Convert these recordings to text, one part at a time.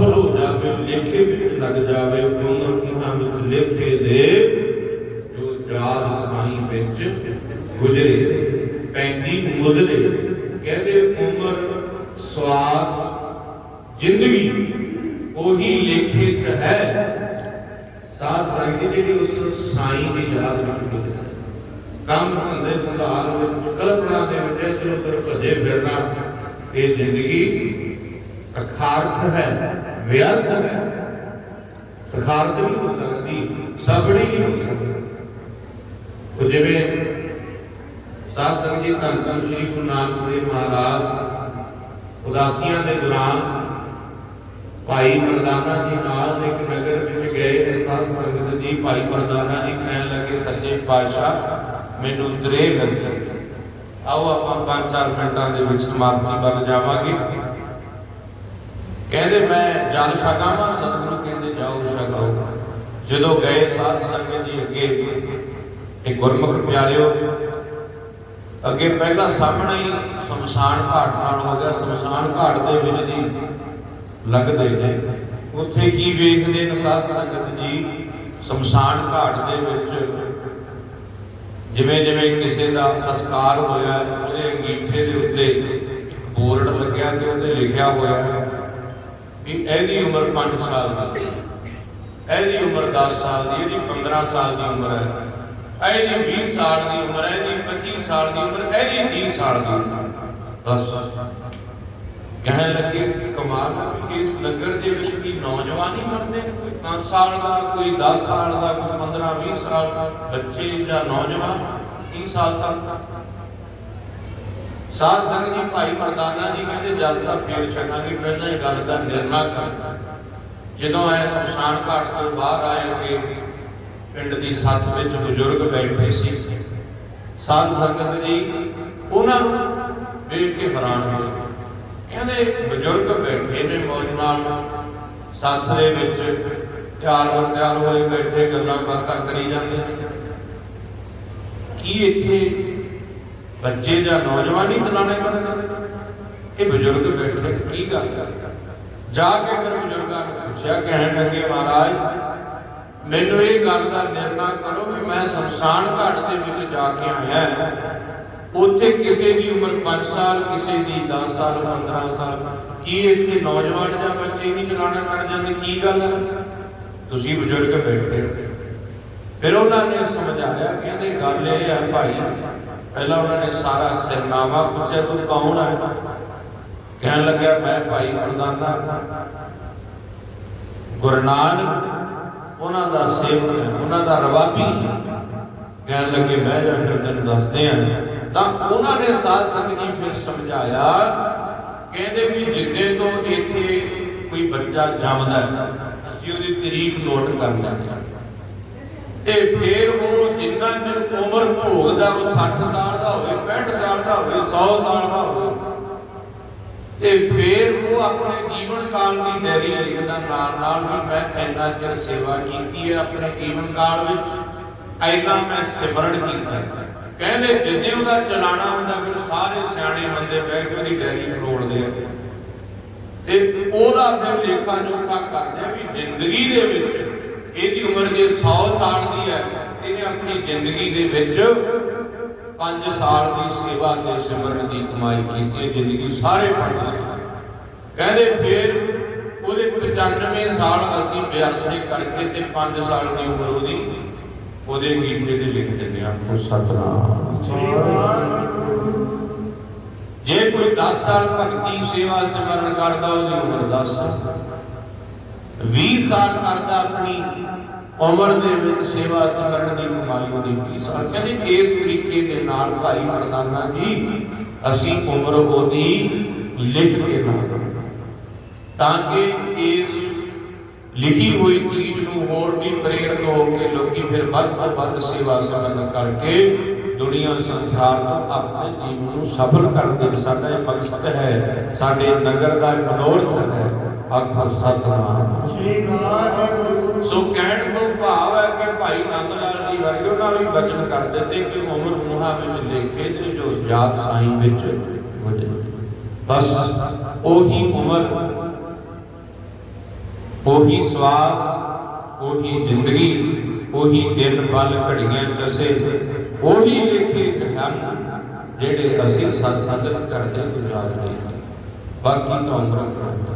ਸਫਲ ਹੋ ਜਾਵੇ, ਲੇਖੇ ਵਿੱਚ ਲੱਗ ਜਾਵੇ ਉਮਰ ਕਿਹਾਂ ਵਿੱਚ ਲੇਖੇ ਦੇ ਜੋ ਜਾਦ ਸਾਈ ਵਿੱਚ ਗੁਜਰੇ, ਪੈਂਦੀ ਮੁਜ਼ਲੇ ਕਹਿੰਦੇ ਉਮਰ, ਸਵਾਸ, ਜ਼ਿੰਦਗੀ, ਉਹੀ ਲੇਖੇ ਚ ਹੈ। ਸਾਧ ਸੰਗਤ ਜਿਹੜੀ ਉਸ ਸਾਈ ਦੀ ਯਾਦ ਵਿੱਚ ਗੁਜ਼ਰੇ ਕੰਮ ਧੰਦੇ ਧੰਦਾਲ ਵਿੱਚ ਕਲਪਨਾ ਦੇ ਵਿੱਚ ਇੱਧਰ ਭਜੇ ਫਿਰਨਾ, ਇਹ ਜ਼ਿੰਦਗੀ ਅਖਾਰਥ ਹੈ। ਵਿਅਰਥ ਹੈ। ਸਖਾਰਥ ਨਹੀਂ ਹੋ ਸਕਦੀ ਸਬੜੀ ਨਹੀਂ ਹੋ ਸਕਦੀ। ਉਹ ਜਿਵੇਂ ਸਾਧ ਸੰਗਤ ਜੀ ਧੰਨ ਧੰਨ ਸ੍ਰੀ ਗੁਰੂ ਨਾਨਕ ਦੇਵ ਮਹਾਰਾਜ ਉਦਾਸੀਆਂ ਦੇ ਦੌਰਾਨ ਭਾਈ ਮਰਦਾਨਾ ਜੀ ਨਾਲ ਇੱਕ ਨਗਰ ਵਿੱਚ ਗਏ ਤੇ ਸਾਧ ਸੰਗਤ ਜੀ ਭਾਈ ਮਰਦਾਨਾ ਜੀ ਕਹਿਣ ਲੱਗੇ, ਸੱਚੇ ਪਾਤਸ਼ਾਹ, ਮੈਨੂੰ ਤਰੇ ਲੱਗੇ ਆਓ ਆਪਾਂ 5-4 ਮਿੰਟਾਂ ਦੇ ਵਿੱਚ ਸਮਾਪਤੀ ਵੱਲ ਜਾਵਾਂਗੇ। ਕਹਿੰਦੇ, ਮੈਂ ਜਲ ਛਕਾਵਾਂ ਸਤਿਗੁਰੂ ਕਹਿੰਦੇ, ਜਾਓ ਛਕਾਓ ਜਦੋਂ ਗਏ ਸਾਧ ਸੰਗਤ ਜੀ ਅੱਗੇ, ਤੇ ਗੁਰਮੁਖ ਪਿਆਰਿਓ, ਅੱਗੇ ਪਹਿਲਾਂ ਸਾਹਮਣੇ ਹੀ ਸ਼ਮਸ਼ਾਨ ਘਾਟ ਨਾਲ ਹੋ ਗਿਆ। ਸ਼ਮਸ਼ਾਨ ਘਾਟ ਦੇ ਵਿੱਚ ਦੀ ਲੱਗਦੇ ਨੇ। ਉੱਥੇ ਕੀ ਵੇਖਦੇ ਨੇ ਸਾਧ ਸੰਗਤ ਜੀ? ਸ਼ਮਸ਼ਾਨ ਘਾਟ ਦੇ ਵਿੱਚ ਜਿਵੇਂ ਜਿਵੇਂ ਕਿਸੇ ਦਾ ਸੰਸਕਾਰ ਹੋਇਆ, ਉਹਦੇ ਅੰਗੀਠੇ ਦੇ ਉੱਤੇ ਬੋਰਡ ਲੱਗਿਆ ਤੇ ਉਹਦੇ ਲਿਖਿਆ ਹੋਇਆ ਵੀ ਇਹਦੀ ਉਮਰ 5 ਸਾਲ ਦੀ। ਇਹਦੀ ਉਮਰ 10 ਸਾਲ ਦੀ, ਇਹਦੀ 15 ਸਾਲ ਦੀ ਉਮਰ ਹੈ। ਇਹਦੀ 20 ਸਾਲ ਦੀ ਉਮਰ ਹੈ ਇਹਦੀ 25 ਸਾਲ ਦੀ ਉਮਰ ਇਹਦੀ 30 ਸਾਲ ਦੀ ਉਮਰ। ਬਸ। ਕਹਿਣ ਲੱਗੇ, ਕਮਾਲ ਇਸ ਨਗਰ ਦੇ ਵਿੱਚ ਵੀ ਨੌਜਵਾਨ ਮਰਦੇ ਨੇ, ਕੋਈ 5 ਸਾਲ ਦਾ, ਕੋਈ 10 ਸਾਲ ਦਾ, ਕੋਈ 15 20 ਸਾਲ ਦਾ ਬੱਚੇ ਜਾਂ ਨੌਜਵਾਨ 30 ਸਾਲ ਤੱਕ। ਸਾਧ ਸੰਗਤ ਜੀ, ਭਾਈ ਮਰਦਾਨਾ ਜੀ ਕਹਿੰਦੇ ਜਦ ਤਾਂ ਫੇਰ ਛਕਾਂਗੇ ਪਹਿਲਾਂ ਇਹ ਗੱਲ ਦਾ ਨਿਰਣਾ ਕਰ ਜਦੋਂ ਆਏ ਸ਼ਮਸ਼ਾਨ ਘਾਟ ਤੋਂ ਬਾਹਰ ਆਏ ਹੋਏ, ਪਿੰਡ ਦੀ ਸੱਥ ਵਿੱਚ ਬਜ਼ੁਰਗ ਬੈਠੇ ਸੀ। ਸਾਧ ਸੰਗਤ ਜੀ, ਉਹਨਾਂ ਨੂੰ ਦੇਖ ਕੇ ਹੈਰਾਨ ਹੋਏ। ਕਹਿੰਦੇ, ਬਜ਼ੁਰਗ ਬੈਠੇ ਨੇ ਮੌਜ ਨਾਲ। ਸੱਥ ਦੇ ਵਿੱਚ ਤਿਆਰ ਹੋ, ਤਿਆਰ ਹੋਏ ਬੈਠੇ, ਗੱਲਾਂ ਬਾਤਾਂ ਕਰੀ ਜਾਂਦੇ। ਕੀ ਇੱਥੇ ਬੱਚੇ ਜਾਂ ਨੌਜਵਾਨ ਹੀ ਚਲਾਣੇ ਕਰਦੇ ਇਹ ਬਜ਼ੁਰਗ ਬੈਠੇ ਕੀ ਗੱਲ? ਜਾ ਕੇ ਫਿਰ ਬਜ਼ੁਰਗਾਂ ਨੂੰ ਪੁੱਛਿਆ, ਕਹਿਣ ਲੱਗੇ, ਮਹਾਰਾਜ, ਮੈਨੂੰ ਇਹ ਗੱਲ ਦਾ ਨਿਰਣਾ ਕਰੋ ਕਿ ਮੈਂ ਸ਼ਮਸ਼ਾਨ ਘਾਟ ਦੇ ਵਿੱਚ ਜਾ ਕੇ ਆਇਆ ਉੱਥੇ ਕਿਸੇ ਦੀ ਉਮਰ 5 ਸਾਲ, ਕਿਸੇ ਦੀ 10 ਸਾਲ 15 ਸਾਲ। ਕੀ ਇੱਥੇ ਨੌਜਵਾਨ ਜਾਂ ਬੱਚੇ ਨਹੀਂ ਚਲਾਣਾ ਕਰ ਜਾਂਦੇ? ਕੀ ਗੱਲ ਤੁਸੀਂ ਬਜ਼ੁਰਗ ਬੈਠੇ ਹੋ। ਫਿਰ ਉਹਨਾਂ ਨੇ ਸਮਝਾਇਆ, ਕਹਿੰਦੇ, ਗੱਲ ਇਹ ਹੈ ਭਾਈ ਪਹਿਲਾਂ ਉਹਨਾਂ ਨੇ ਸਾਰਾ ਸਿਰਨਾਮਾ ਪੁੱਛਿਆ, ਤੂੰ ਕੌਣ ਹੈ ਕਹਿਣ ਲੱਗਿਆ, ਮੈਂ ਭਾਈ ਮਰਦਾਨਾ ਗੁਰੂ ਨਾਨਕ, ਉਹਨਾਂ ਦਾ ਸੇਵਕ ਹੈ, ਉਹਨਾਂ ਦਾ ਰਵਾਬੀ। ਕਹਿਣ ਲੱਗੇ, ਮੈਂ ਜਾ ਕੇ ਤੈਨੂੰ ਦੱਸਦੇ ਆ। ਤਾਂ ਉਹਨਾਂ ਨੇ ਸਾਧ ਸੰਗਤ ਜੀ ਫਿਰ ਸਮਝਾਇਆ, ਕਹਿੰਦੇ ਵੀ ਜਿੱਦੇ ਤੋਂ ਇੱਥੇ ਕੋਈ ਬੱਚਾ ਜੰਮਦਾ ਅਸੀਂ ਉਹਦੀ ਤਰੀਕ ਨੋਟ ਕਰ ਲੈਂਦੇ ਤੇ ਫਿਰ ਉਹ ਜਿੰਨਾ ਭੋਗਦਾ ਉਹ 60 ਸਾਲ ਦਾ ਹੋਵੇ 65 ਸਾਲ ਦਾ ਹੋਵੇ 100 ਸਾਲ ਦਾ ਹੋਵੇ, ਤੇ ਫਿਰ ਉਹ ਆਪਣੇ ਜੀਵਨ ਕਾਲ ਦੀ ਡੈਰੀ ਲਿਖਦਾ ਨਾਲ ਨਾਲ ਵੀ ਮੈਂ ਇੰਨਾ ਚਿਰ ਸੇਵਾ ਕੀਤੀ ਹੈ ਆਪਣੇ ਜੀਵਨ ਕਾਲ ਵਿੱਚ ਐਨਾ ਮੈਂ ਸਿਮਰਨ ਕੀਤਾ ਕਹਿੰਦੇ ਜਿੰਨੇ ਉਹਦਾ ਚਲਾਣਾ ਹੁੰਦਾ ਫਿਰ ਸਾਰੇ ਸਿਆਣੇ ਬੰਦੇ ਬਹਿ ਕੇ ਉਹਦੀ ਡੈਰੀ ਫਰੋੜਦੇ ਆ। ਤੇ ਉਹਦਾ ਫਿਰ ਲੇਖਾ ਜੋਖਾ ਕਰਦੇ ਆ ਵੀ ਜ਼ਿੰਦਗੀ ਦੇ ਵਿੱਚ ਇਹਦੀ ਉਮਰ ਜੇ 100 ਸਾਲ ਦੀ ਹੈ ਇਹਨੇ ਆਪਣੀ ਜ਼ਿੰਦਗੀ ਦੇ ਵਿੱਚ 5 ਸਾਲ ਦੀ ਸੇਵਾ ਤੇ ਸਿਮਰਨ ਦੀ ਕਮਾਈ ਕੀਤੀ ਜ਼ਿੰਦਗੀ ਸਾਰੇ 5 ਸਾਲ ਕਹਿੰਦੇ ਫਿਰ ਉਹਦੇ 95 ਸਾਲ ਅਸੀਂ ਵਿਅਰਥੇ ਕਰਕੇ ਤੇ 5 ਸਾਲ ਦੀ ਉਮਰ ਉਹਦੀ ਉਹਦੇ ਗੀਤੇ ਦੇ ਲਿਖ ਦਿੰਦੇ ਆ ਸਤਨਾਮ। ਜੇ ਕੋਈ 10 ਸਾਲ ਭਗਤੀ ਸੇਵਾ ਸਿਮਰਨ ਕਰਦਾ, ਉਹਦੀ ਉਮਰ 10 ਸਾਲ 20 ਸਾਲ ਕਰਦਾ ਆਪਣੀ ਉਮਰ ਦੇ ਵਿੱਚ ਸੇਵਾ ਸਿਮਰਨ ਦੀ ਕਮਾਈ ਉਹਦੀ 20 ਸਾਲ ਕਹਿੰਦੇ, ਇਸ ਤਰੀਕੇ ਦੇ ਨਾਲ ਭਾਈ ਮਰਦਾਨਾ ਜੀ, ਅਸੀਂ ਉਮਰ ਉਹਦੀ ਲਿਖ ਕੇ ਨਾ ਤਾਂ ਕਿ ਇਸ ਲਿਖੀ ਹੋਈ ਚੀਜ਼ ਨੂੰ ਹੋਰ ਵੀ ਪ੍ਰੇਰਿਤ ਹੋ ਕੇ ਲੋਕੀ ਫਿਰ ਵੱਧ ਤੋਂ ਵੱਧ ਸੇਵਾ ਸਿਮਰਨ ਕਰਕੇ ਦੁਨੀਆ ਸੰਸਾਰ ਤੋਂ ਆਪਣੇ ਜੀਵਨ ਨੂੰ ਸਫਲ ਕਰਦੇ ਸਾਡਾ ਇਹ ਮਕਸਦ ਹੈ, ਸਾਡੇ ਨਗਰ ਦਾ ਮਨੋਰਥ ਹੈ। ਆਖੋ ਸਤਨਾਮ। ਸ੍ਰੀ ਵਾਹਿਗੁਰੂ। ਸੋ ਕਹਿਣ ਤੋਂ ਭਾਵ ਹੈ ਕਿ ਭਾਈ ਨੰਦ ਲਾਲ ਜੀ ਵਰਗੇ ਉਹਨਾਂ ਵੀ ਬਚਨ ਕਰ ਦਿੱਤੇ ਕਿ ਉਮਰ ਮੂਹਾ ਵਿੱਚ ਲੇਖੇ ਤੇ ਜੋ ਜਾਤ ਸਾਈ ਵਿੱਚ ਵਜੇ। ਬਸ ਉਹੀ ਉਮਰ ਉਹੀ ਸਵਾਸ ਉਹੀ ਜ਼ਿੰਦਗੀ ਉਹੀ ਦਿਨ ਪਲ ਘੜੀਆਂ ਚਸੇ ਉਹੀ ਲੇਖੇ ਚ ਹਨ ਜਿਹੜੇ ਅਸੀਂ ਸਤਸੰਗਤ ਕਰਦੇ ਗੁਜ਼ਾਰਦੇ ਬਾਕੀ ਤਾਂ ਉਮਰਾਂ ਕਰਦਾ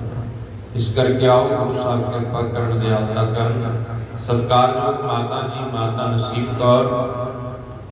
ਇਸ ਕਰਕੇ ਆਓ, ਗੁਰੂ ਸਾਹਿਬ ਕਿਰਪਾ ਕਰਨ ਦੇ ਆਤਾ ਕਰਨ। ਸਤਿਕਾਰਯੋਗ ਮਾਤਾ ਜੀ, ਮਾਤਾ ਨਸੀਬ ਕੌਰ।